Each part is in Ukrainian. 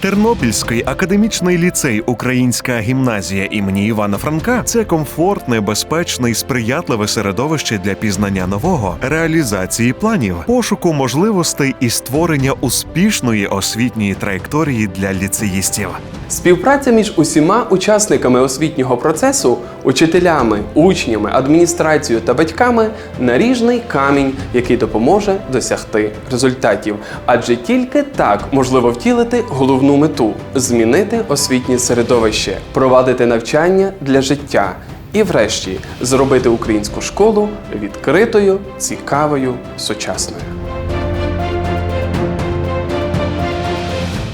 Тернопільський академічний ліцей Українська гімназія імені Івана Франка це комфортне, безпечне і сприятливе середовище для пізнання нового, реалізації планів, пошуку можливостей і створення успішної освітньої траєкторії для ліцеїстів. Співпраця між усіма учасниками освітнього процесу, учителями, учнями, адміністрацією та батьками наріжний камінь, який допоможе досягти результатів. Адже тільки так можливо втілити головну мету змінити освітнє середовище, провадити навчання для життя. І, врешті, зробити українську школу відкритою, цікавою, сучасною.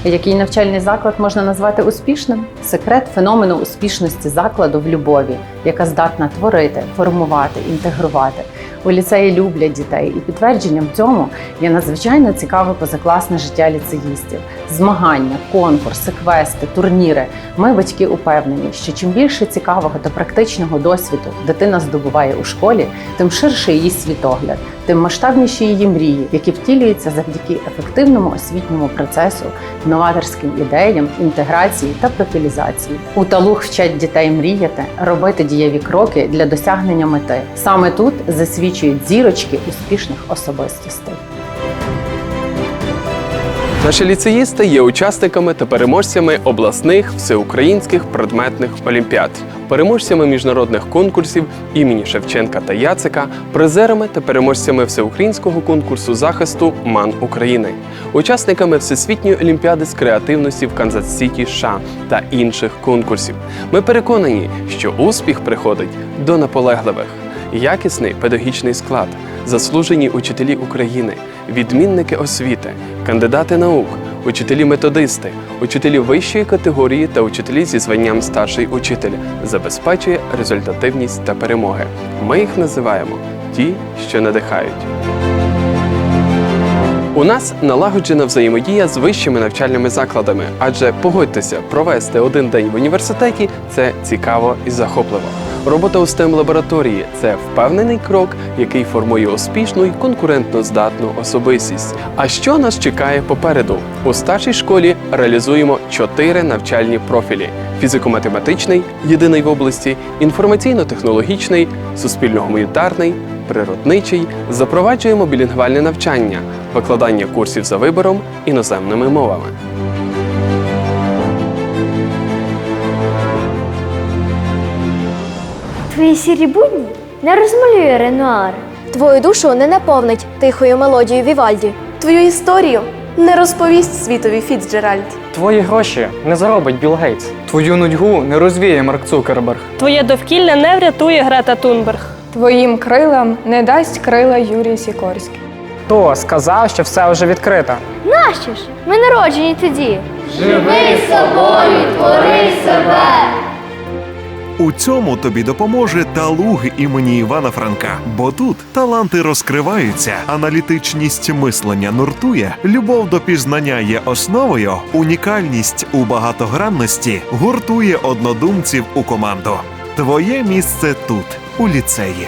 Який навчальний заклад можна назвати успішним? Секрет феномену успішності закладу в любові, яка здатна творити, формувати, інтегрувати. У ліцеї люблять дітей, і підтвердженням цьому є надзвичайно цікаве позакласне життя ліцеїстів, змагання, конкурси, квести, турніри. Ми, батьки, упевнені, що чим більше цікавого та практичного досвіду дитина здобуває у школі, тим ширше її світогляд, тим масштабніші її мрії, які втілюються завдяки ефективному освітньому процесу, новаторським ідеям, інтеграції та профілізації. У талух вчать дітей мріяти, робити дієві кроки для досягнення мети. Саме тут засвідчують зірочки успішних особистостей. Наші ліцеїсти є учасниками та переможцями обласних всеукраїнських предметних олімпіад, переможцями міжнародних конкурсів імені Шевченка та Яцика, призерами та переможцями всеукраїнського конкурсу захисту МАН України, учасниками Всесвітньої олімпіади з креативності в Канзас-Сіті, США та інших конкурсів. Ми переконані, що успіх приходить до наполегливих. Якісний педагогічний склад, заслужені учителі України, відмінники освіти, кандидати наук, учителі-методисти, учителі вищої категорії та учителі зі званням старший учитель забезпечує результативність та перемоги. Ми їх називаємо ті, що надихають. У нас налагоджена взаємодія з вищими навчальними закладами, адже погодьтеся, провести один день в університеті це цікаво і захопливо. Робота у stem лабораторії це впевнений крок, який формує успішну і конкурентно здатну особистість. А що нас чекає попереду? У старшій школі реалізуємо чотири навчальні профілі: фізико-математичний, єдиний в області, інформаційно-технологічний, суспільно-гуманітарний, природничий. Запроваджуємо білінгвальне навчання, викладання курсів за вибором іноземними мовами. Твої сірі будні не розмалює Ренуар. Твою душу не наповнить тихою мелодією Вівальді. Твою історію не розповість світові Фіцджеральд. Твої гроші не заробить Білл Гейтс. Твою нудьгу не розвіє Марк Цукерберг. Твоє довкілля не врятує Грета Тунберг. Твоїм крилам не дасть крила Юрій Сікорський. Хто сказав, що все вже відкрито? Нащо ж? Ми народжені тоді. У цьому тобі допоможе талуг імені Івана Франка, бо тут таланти розкриваються, аналітичність мислення нуртує, любов до пізнання є основою, унікальність у багатогранності гуртує однодумців у команду. Твоє місце тут, у ліцеї.